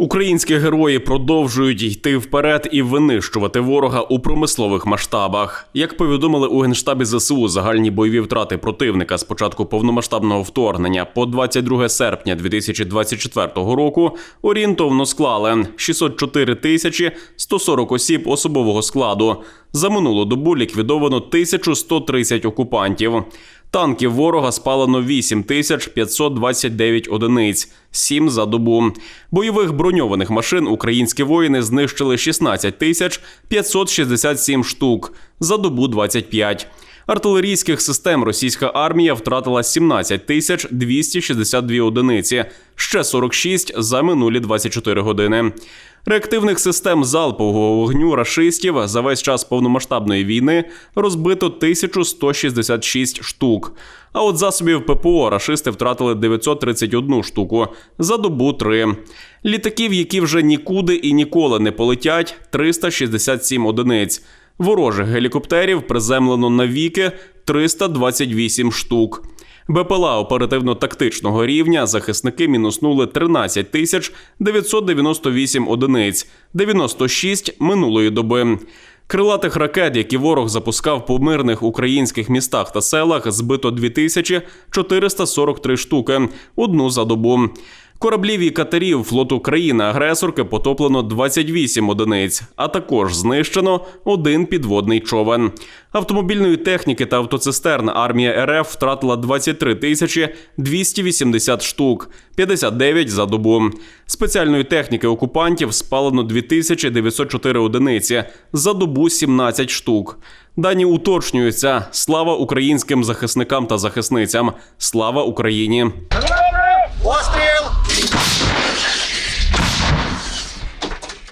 Українські герої продовжують йти вперед і винищувати ворога у промислових масштабах. Як повідомили у генштабі ЗСУ, загальні бойові втрати противника з початку повномасштабного вторгнення по 22 серпня 2024 року орієнтовно склали 604 тисячі 140 осіб особового складу. За минулу добу ліквідовано 1130 окупантів. Танків ворога спалено 8529 одиниць, 7 за добу. Бойових броньованих машин українські воїни знищили 16 тисяч 567 штук, за добу 25. Артилерійських систем російська армія втратила 17 тисяч 262 одиниці, ще 46 за минулі 24 години. Реактивних систем залпового вогню рашистів за весь час повномасштабної війни розбито 1166 штук. А от засобів ППО рашисти втратили 931 штуку за добу 3. Літаків, які вже нікуди і ніколи не полетять, 367 одиниць. Ворожих гелікоптерів приземлено навіки 328 штук. БПЛА оперативно-тактичного рівня захисники мінуснули 13 тисяч 998 одиниць, 96 минулої доби. Крилатих ракет, які ворог запускав по мирних українських містах та селах, збито 2443 штуки, одну за добу. Кораблів і катерів флоту країни-агресорки потоплено 28 одиниць, а також знищено один підводний човен. Автомобільної техніки та автоцистерн армія РФ втратила 23 тисячі 280 штук, 59 за добу. Спеціальної техніки окупантів спалено 2904 одиниці, за добу 17 штук. Дані уточнюються. Слава українським захисникам та захисницям. Слава Україні!